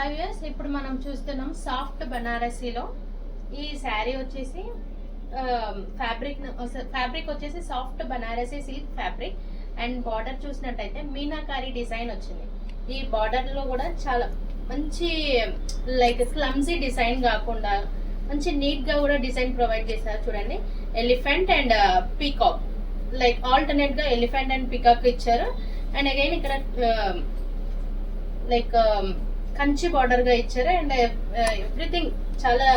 Hi years ఇప్పుడు మనం చూస్తున్నాం సాఫ్ట్ బనారసీలో. ఈ శారీ వచ్చేసి ఫ్యాబ్రిక్ ఫ్యాబ్రిక్ వచ్చేసి soft Banarasi silk fabric. And border చూసినట్టయితే మీనాకారి డిజైన్ వచ్చింది. ఈ బార్డర్లో కూడా చాలా మంచి లైక్ క్లమ్సీ డిజైన్ కాకుండా మంచి నీట్గా కూడా డిజైన్ ప్రొవైడ్ చేశారు చూడండి. Elephant and peacock. లైక్ ఆల్టర్నేట్గా ఎలిఫెంట్ అండ్ పీకాక్ ఇచ్చారు. అండ్ అగైన్ ఇక్కడ లైక్ కంచి బార్డర్గా ఇచ్చారు అండ్ uh, ఎవ్రీథింగ్ చాలా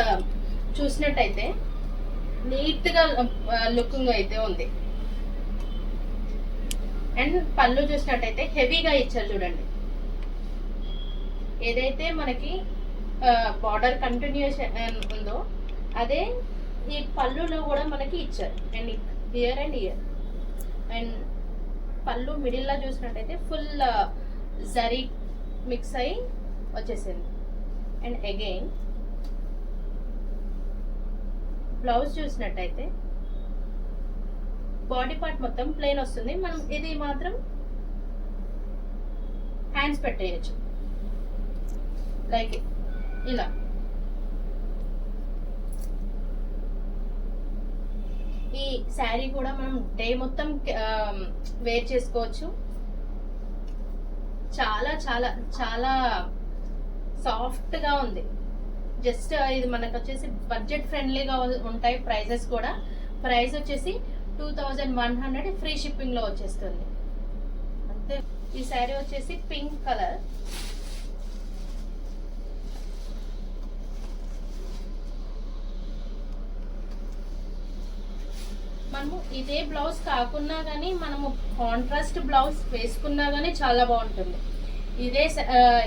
చూసినట్టయితే నీట్గా లుకింగ్ అయితే ఉంది. అండ్ పళ్ళు చూసినట్టయితే హెవీగా ఇచ్చారు చూడండి. ఏదైతే మనకి uh, బార్డర్ కంటిన్యూషన్ um, ఉందో అదే ఈ పళ్ళులో కూడా మనకి ఇచ్చారు. And ear and ear and పళ్ళు మిడిల్లో చూసినట్టయితే ఫుల్ జరీ మిక్స్ అయ్యి వచ్చేసింది. అండ్ అగైన్ బ్లౌజ్ చూసినట్టయితే బాడీ పార్ట్ మొత్తం ప్లెయిన్ వస్తుంది. మనం ఇది మాత్రం హ్యాండ్స్ పెట్టేయచ్చు. లైక్ ఇలా. ఈ శారీ కూడా మనం డే మొత్తం um, వేర్ చేసుకోవచ్చు. చాలా చాలా చాలా సాఫ్ట్గా ఉంది. జస్ట్ ఇది మనకు వచ్చేసి బడ్జెట్ ఫ్రెండ్లీగా ఉంటాయి ప్రైజెస్ కూడా. ప్రైస్ వచ్చేసి two thousand one hundred free షిప్పింగ్లో వచ్చేస్తుంది. అంతే. ఈ శారీ వచ్చేసి పింక్ కలర్. మనము ఇదే బ్లౌజ్ కాకున్నా కానీ మనము కాంట్రాస్ట్ బ్లౌజ్ వేసుకున్నా కానీ చాలా బాగుంటుంది. ఇదే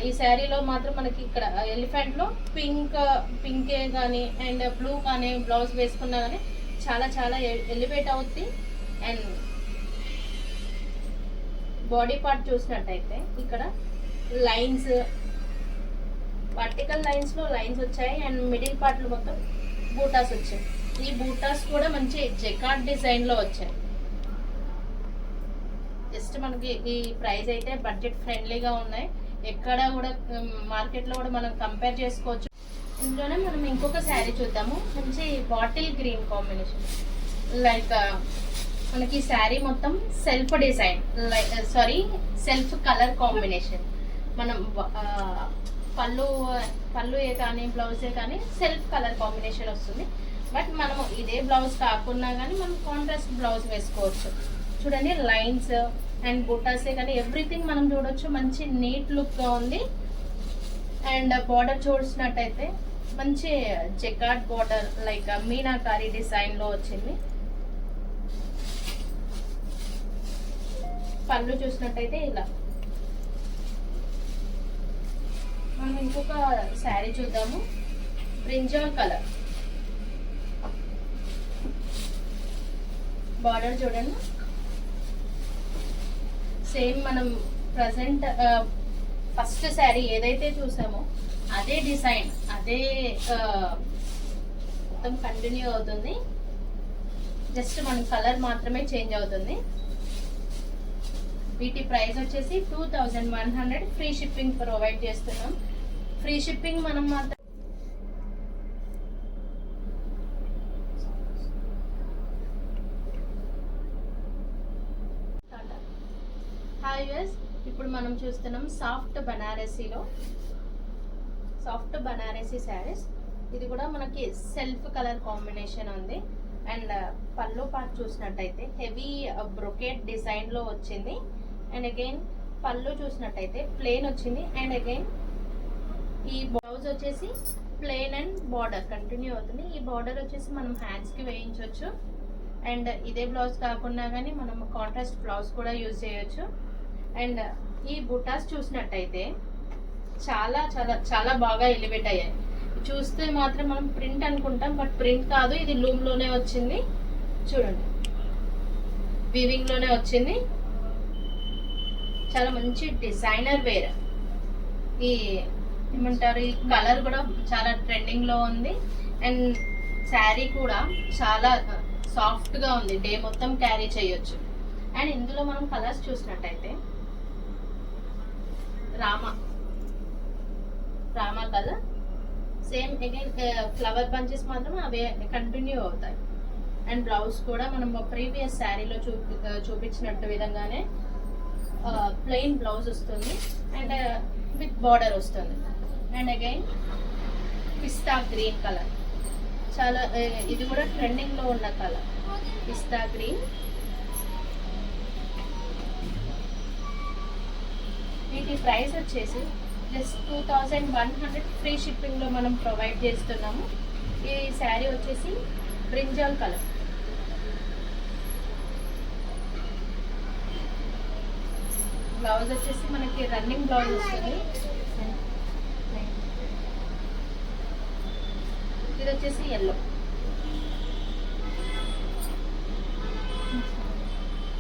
ఈ శారీలో మాత్రం మనకి ఇక్కడ ఎలిఫెంట్లో పింక్ పింకే కానీ అండ్ బ్లూ కానీ బ్లౌజ్ వేసుకున్నా కానీ చాలా చాలా ఎలివేట్ అవుద్ది. అండ్ బాడీ పార్ట్ చూసినట్టయితే ఇక్కడ లైన్స్ వర్టికల్ లైన్స్లో లైన్స్ వచ్చాయి. అండ్ మిడిల్ పార్ట్లు మొత్తం బూటాస్ వచ్చాయి. ఈ బూటాస్ కూడా మంచి జెకార్డ్ డిజైన్లో వచ్చాయి. జస్ట్ మనకి ఈ ప్రైస్ అయితే బడ్జెట్ ఫ్రెండ్లీగా ఉన్నాయి. ఎక్కడ కూడా మార్కెట్లో కూడా మనం కంపేర్ చేసుకోవచ్చు. ఇందులోనే మనం ఇంకొక శారీ చూద్దాము. మంచి బాటిల్ గ్రీన్ కాంబినేషన్ లైక్ మనకి శారీ మొత్తం self design like sari self colour combination మనం పళ్ళు పళ్ళు ఏ కానీ బ్లౌజే కానీ సెల్ఫ్ కలర్ కాంబినేషన్ వస్తుంది. బట్ మనము ఇదే బ్లౌజ్ కాకున్నా కానీ మనం కాంట్రాస్ట్ బ్లౌజ్ వేసుకోవచ్చు. చూడండి లైన్స్ అండ్ బుటాసే కానీ ఎవ్రీథింగ్ మనం చూడొచ్చు. మంచి నీట్ లుక్గా ఉంది. అండ్ బార్డర్ చూసినట్టయితే మంచి జెకార్డ్ బార్డర్ లైక్ మీనాకారి డిజైన్లో వచ్చింది. పళ్ళు చూసినట్టయితే ఇలా. మనం ఇంకొక శారీ చూద్దాము. బ్రింజాల్ కలర్ బార్డర్ చూడండి. సేమ్ మనం ప్రజెంట్ ఫస్ట్ శారీ ఏదైతే చూసామో అదే డిజైన్ అదే uh, మొత్తం కంటిన్యూ అవుతుంది. జస్ట్ మన కలర్ మాత్రమే చేంజ్ అవుతుంది. వీటి ప్రైస్ వచ్చేసి two thousand one hundred free shipping provide చేస్తున్నాం. ఫ్రీ షిప్పింగ్ మనం మాత్రం హాయ్ ఇప్పుడు మనం చూస్తున్నాం సాఫ్ట్ బనారసీలో. సాఫ్ట్ బనారసీ శారీస్. ఇది కూడా మనకి సెల్ఫ్ కలర్ కాంబినేషన్ ఉంది. అండ్ uh, పళ్ళు పార్ట్ చూసినట్టయితే హెవీ uh, బ్రొకెట్ డిజైన్లో వచ్చింది. అండ్ అగైన్ పళ్ళు చూసినట్టయితే ప్లేన్ వచ్చింది. అండ్ అగైన్ ఈ బ్లౌజ్ వచ్చేసి ప్లేన్ అండ్ బార్డర్ కంటిన్యూ అవుతుంది. ఈ బార్డర్ వచ్చేసి మనం హ్యాండ్స్కి వేయించవచ్చు. అండ్ ఇదే బ్లౌజ్ కాకుండా కానీ మనం కాంట్రాస్ట్ బ్లౌజ్ కూడా యూజ్ చేయొచ్చు. అండ్ ఈ బుటాస్ చూసినట్టయితే చాలా చాలా చాలా బాగా ఎలివేట్ అయ్యాయి. చూస్తే మాత్రం మనం ప్రింట్ అనుకుంటాం బట్ ప్రింట్ కాదు ఇది లూమ్లోనే వచ్చింది. చూడండి. వీవింగ్లోనే వచ్చింది. చాలా మంచి డిజైనర్ వేర్. ఈ ఏమంటారు ఈ కలర్ కూడా చాలా ట్రెండింగ్లో ఉంది. అండ్ శారీ కూడా చాలా సాఫ్ట్గా ఉంది. డే మొత్తం క్యారీ చేయొచ్చు. అండ్ ఇందులో మనం కలర్స్ చూసినట్టయితే Rama. Rama colour same again flower bunches మాత్రం అవే కంటిన్యూ అవుతాయి. అండ్ బ్లౌజ్ కూడా మనం ప్రీవియస్ శారీలో చూపి చూపించినట్టు విధంగానే ప్లెయిన్ బ్లౌజ్ వస్తుంది. అండ్ విత్ బార్డర్ వస్తుంది. And again pista green colour చాలా ఇది కూడా ట్రెండింగ్లో ఉన్న కలర్ పిస్తా గ్రీన్ వీటి ప్రైస్ వచ్చేసి just two thousand one hundred free షిప్పింగ్లో మనం ప్రొవైడ్ చేస్తున్నాము. ఈ శారీ వచ్చేసి బ్రింజాల్ కలర్ బ్లౌజ్ వచ్చేసి మనకి రన్నింగ్ బ్లౌజ్ వస్తుంది. ఇది వచ్చేసి ఎల్లో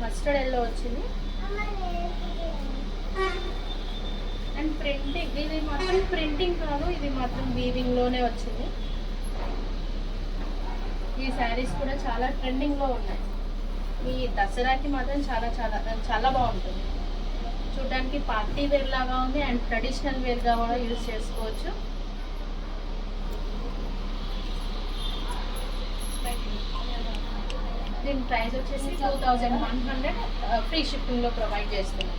మస్టర్డ్ ఎల్లో వచ్చింది. అండ్ ప్రింటింగ్ ఇది మాత్రం ప్రింటింగ్ కాదు ఇది మాత్రం వీవింగ్లోనే వచ్చింది. ఈ శారీస్ కూడా చాలా ట్రెండింగ్లో ఉన్నాయి. ఈ దసరాకి మాత్రం చాలా చాలా చాలా బాగుంటుంది. చూడడానికి పార్టీ వేర్ లాగా ఉంది అండ్ ట్రెడిషనల్ వేర్గా కూడా యూజ్ చేసుకోవచ్చు. దీని ప్రైస్ వచ్చేసి two thousand one hundred free షిప్పింగ్లో ప్రొవైడ్ చేస్తున్నాం.